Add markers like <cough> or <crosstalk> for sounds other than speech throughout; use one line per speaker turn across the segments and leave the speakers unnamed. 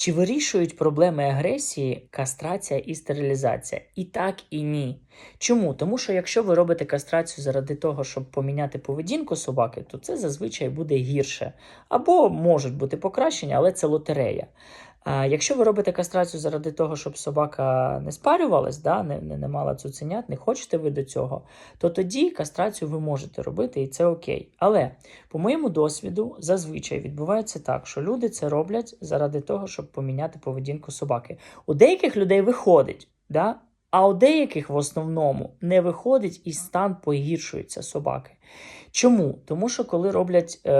Чи вирішують проблеми агресії кастрація і стерилізація? І так, і ні. Чому? Тому що якщо ви робите кастрацію заради того, щоб поміняти поведінку собаки, то це зазвичай буде гірше. Або можуть бути покращення, але це лотерея. Якщо ви робите кастрацію заради того, щоб собака не спарювалась, да, не, не мала цуценят, не хочете ви до цього, то тоді кастрацію ви можете робити, і це окей. Але по моєму досвіду зазвичай відбувається так, що люди це роблять заради того, щоб поміняти поведінку собаки. У деяких людей виходить, да? А у деяких в основному не виходить і стан погіршується собаки. Чому? Тому що коли роблять е,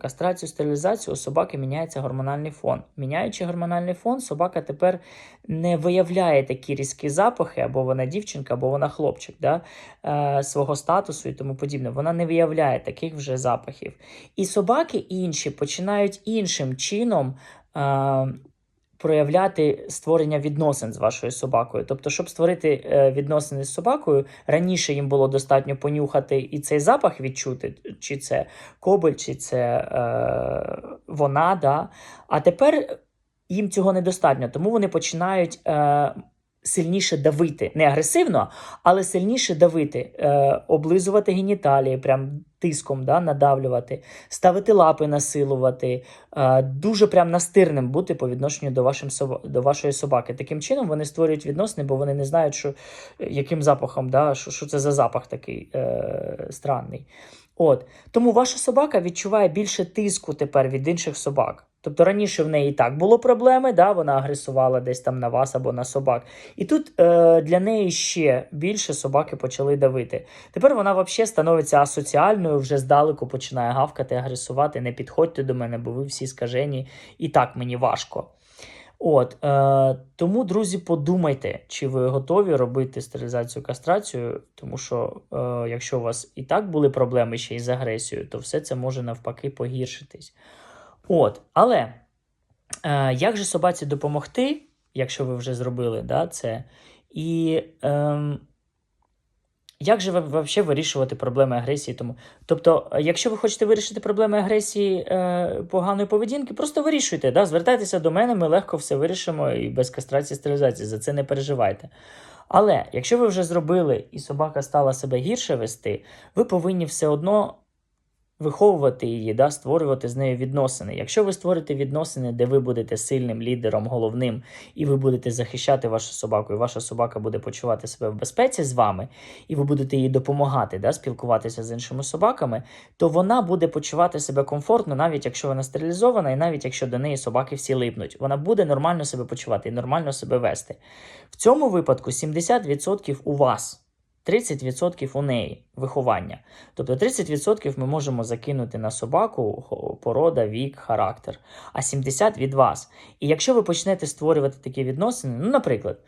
кастрацію, стерилізацію, у собаки міняється гормональний фон. Міняючи гормональний фон, собака тепер не виявляє такі різкі запахи, або вона дівчинка, або вона хлопчик, да, е, свого статусу і тому подібне. Вона не виявляє таких вже запахів. І собаки інші починають іншим чином. Е, Проявляти створення відносин з вашою собакою. Тобто, щоб створити е, відносини з собакою, раніше їм було достатньо понюхати і цей запах відчути, чи це кобель, чи це е, вона. Да? А тепер їм цього недостатньо, тому вони починають е, сильніше давити. Не агресивно, але сильніше давити, е, облизувати геніталії, прям тиском да, надавлювати, ставити лапи, насилувати, е, дуже прям настирним бути по відношенню до, вашим, до вашої собаки. Таким чином вони створюють відносини, бо вони не знають, що, яким запахом, да, що, що це за запах такий е, странний. От. Тому ваша собака відчуває більше тиску тепер від інших собак. Тобто раніше в неї і так було проблеми, да, вона агресувала десь там на вас або на собак. І тут е, для неї ще більше собаки почали давити. Тепер вона взагалі становиться асоціальною, вже здалеку починає гавкати, агресувати. Не підходьте до мене, бо ви всі скажені, і так мені важко. От, е, тому, друзі, подумайте, чи ви готові робити стерилізацію кастрацію, тому що е, якщо у вас і так були проблеми ще із агресією, то все це може навпаки погіршитись. От, але е, як же собаці допомогти, якщо ви вже зробили да, це? І ем, як же взагалі вирішувати проблеми агресії? Тому, тобто, е, якщо ви хочете вирішити проблеми агресії е, поганої поведінки, просто вирішуйте, да? звертайтеся до мене, ми легко все вирішимо і без кастрації стерилізації. За це не переживайте. Але якщо ви вже зробили і собака стала себе гірше вести, ви повинні все одно виховувати її, да, створювати з нею відносини. Якщо ви створите відносини, де ви будете сильним лідером, головним, і ви будете захищати вашу собаку, і ваша собака буде почувати себе в безпеці з вами, і ви будете їй допомагати, да, спілкуватися з іншими собаками, то вона буде почувати себе комфортно, навіть якщо вона стерилізована, і навіть якщо до неї собаки всі липнуть. Вона буде нормально себе почувати і нормально себе вести. В цьому випадку 70% у вас. 30% у неї виховання. Тобто 30% ми можемо закинути на собаку порода, вік, характер, а 70% від вас. І якщо ви почнете створювати такі відносини, ну, наприклад,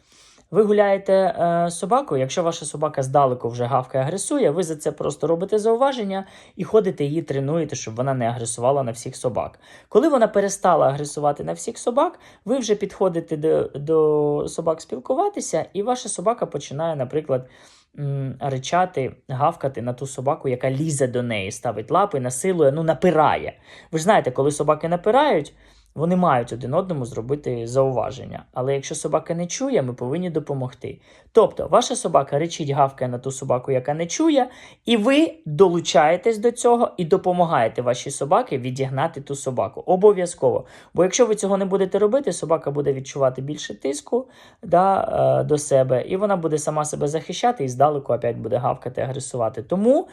ви гуляєте е, собакою, якщо ваша собака здалеку вже гавкає агресує, ви за це просто робите зауваження і ходите її тренуєте, щоб вона не агресувала на всіх собак. Коли вона перестала агресувати на всіх собак, ви вже підходите до, до собак спілкуватися, і ваша собака починає, наприклад, м, ричати, гавкати на ту собаку, яка лізе до неї, ставить лапи, насилує, ну напирає. Ви ж знаєте, коли собаки напирають, вони мають один одному зробити зауваження. Але якщо собака не чує, ми повинні допомогти. Тобто, ваша собака речить, гавкає на ту собаку, яка не чує, і ви долучаєтесь до цього і допомагаєте вашій собаці відігнати ту собаку. Обов'язково. Бо якщо ви цього не будете робити, собака буде відчувати більше тиску да, е, до себе, і вона буде сама себе захищати і здалеку опять буде гавкати, агресувати. Тому.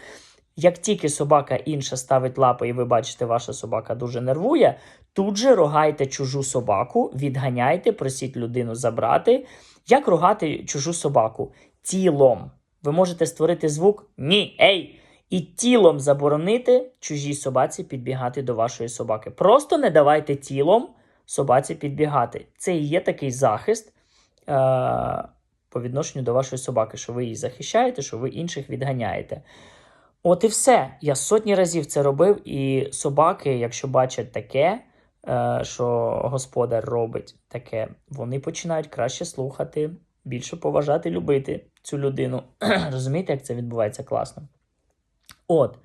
Як тільки собака інша ставить лапи, і ви бачите, ваша собака дуже нервує, тут же рогайте чужу собаку, відганяйте, просіть людину забрати. Як рогати чужу собаку? Тілом. Ви можете створити звук ні, ей! І тілом заборонити чужій собаці підбігати до вашої собаки. Просто не давайте тілом собаці підбігати. Це і є такий захист е- по відношенню до вашої собаки, що ви її захищаєте, що ви інших відганяєте. От і все. Я сотні разів це робив, і собаки, якщо бачать таке, е, що господар робить таке, вони починають краще слухати, більше поважати, любити цю людину. <clears throat> Розумієте, як це відбувається класно? От.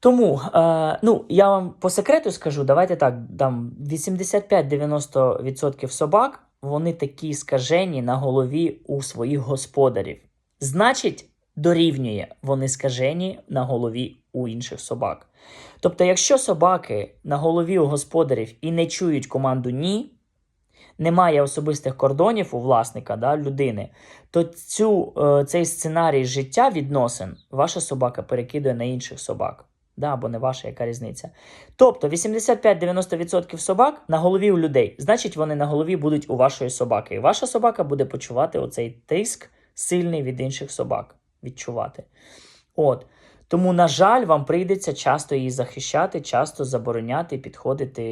Тому, е, ну, я вам по секрету скажу, давайте так, там 85-90% собак, вони такі скажені на голові у своїх господарів. Значить, дорівнює вони скажені на голові у інших собак. Тобто, якщо собаки на голові у господарів і не чують команду ні, немає особистих кордонів у власника, да, людини, то цю, е, цей сценарій життя відносин ваша собака перекидує на інших собак. Да, або не ваша, яка різниця. Тобто 85-90% собак на голові у людей. Значить, вони на голові будуть у вашої собаки. І ваша собака буде почувати оцей тиск сильний від інших собак. Відчувати. От. Тому, на жаль, вам прийдеться часто її захищати, часто забороняти, підходити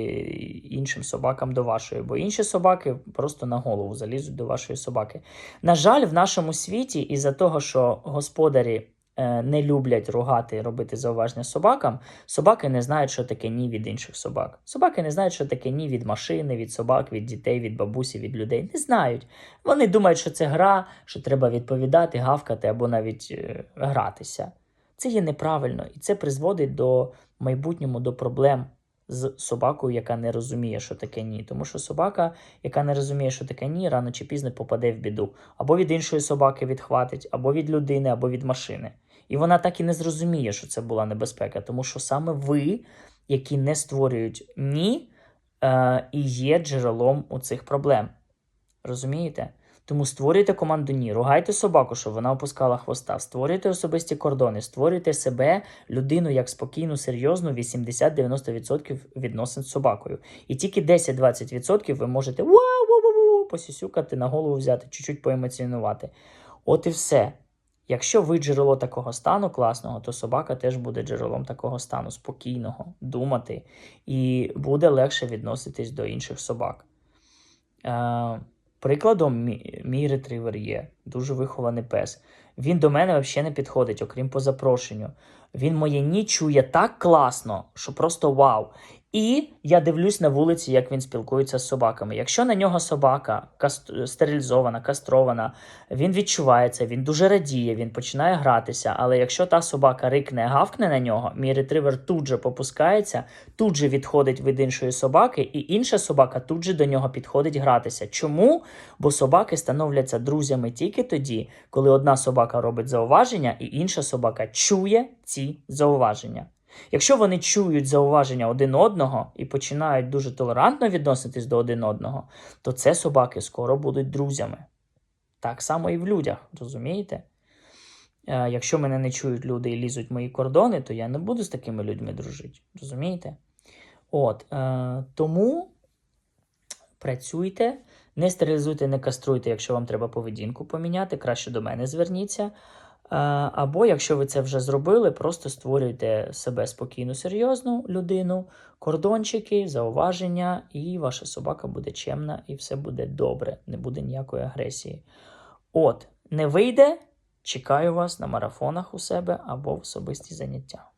іншим собакам до вашої, бо інші собаки просто на голову залізуть до вашої собаки. На жаль, в нашому світі, із-за того, що господарі не люблять ругати, робити зауваження собакам, собаки не знають, що таке ні від інших собак. Собаки не знають, що таке ні від машини, від собак, від дітей, від бабусі, від людей. Не знають. Вони думають, що це гра, що треба відповідати, гавкати або навіть е, гратися. Це є неправильно, і це призводить до в майбутньому до проблем з собакою, яка не розуміє, що таке ні. Тому що собака, яка не розуміє, що таке ні, рано чи пізно попаде в біду. Або від іншої собаки відхватить, або від людини, або від машини. І вона так і не зрозуміє, що це була небезпека, тому що саме ви, які не створюють ні, е, і є джерелом у цих проблем. Розумієте? Тому створюйте команду ні, ругайте собаку, щоб вона опускала хвоста, створюйте особисті кордони, створюйте себе, людину як спокійну, серйозну, 80-90% відносин з собакою. І тільки 10-20% ви можете вау-вау-вау на голову взяти, чуть-чуть поемоціонувати. От і все. Якщо ви джерело такого стану класного, то собака теж буде джерелом такого стану, спокійного, думати, і буде легше відноситись до інших собак. Е, Прикладом, мій, мій ретривер є дуже вихований пес. Він до мене взагалі не підходить, окрім по запрошенню. Він моє ні чує так класно, що просто вау. І я дивлюсь на вулиці, як він спілкується з собаками. Якщо на нього собака каст... стерилізована, кастрована, він відчуває це, він дуже радіє, він починає гратися. Але якщо та собака рикне, гавкне на нього, мій ретривер тут же попускається, тут же відходить від іншої собаки, і інша собака тут же до нього підходить гратися. Чому? Бо собаки становляться друзями тільки тоді, коли одна собака робить зауваження, і інша собака чує ці зауваження. Якщо вони чують зауваження один одного і починають дуже толерантно відноситись до один одного, то це собаки скоро будуть друзями. Так само і в людях, розумієте? Е, якщо мене не чують люди і лізуть мої кордони, то я не буду з такими людьми дружити. Розумієте? От, е, тому працюйте, не стерилізуйте, не каструйте, якщо вам треба поведінку поміняти, краще до мене зверніться. Е, Або, якщо ви це вже зробили, просто створюйте себе спокійну, серйозну людину, кордончики, зауваження, і ваша собака буде чемна, і все буде добре, не буде ніякої агресії. От, не вийде, чекаю вас на марафонах у себе або в особисті заняття.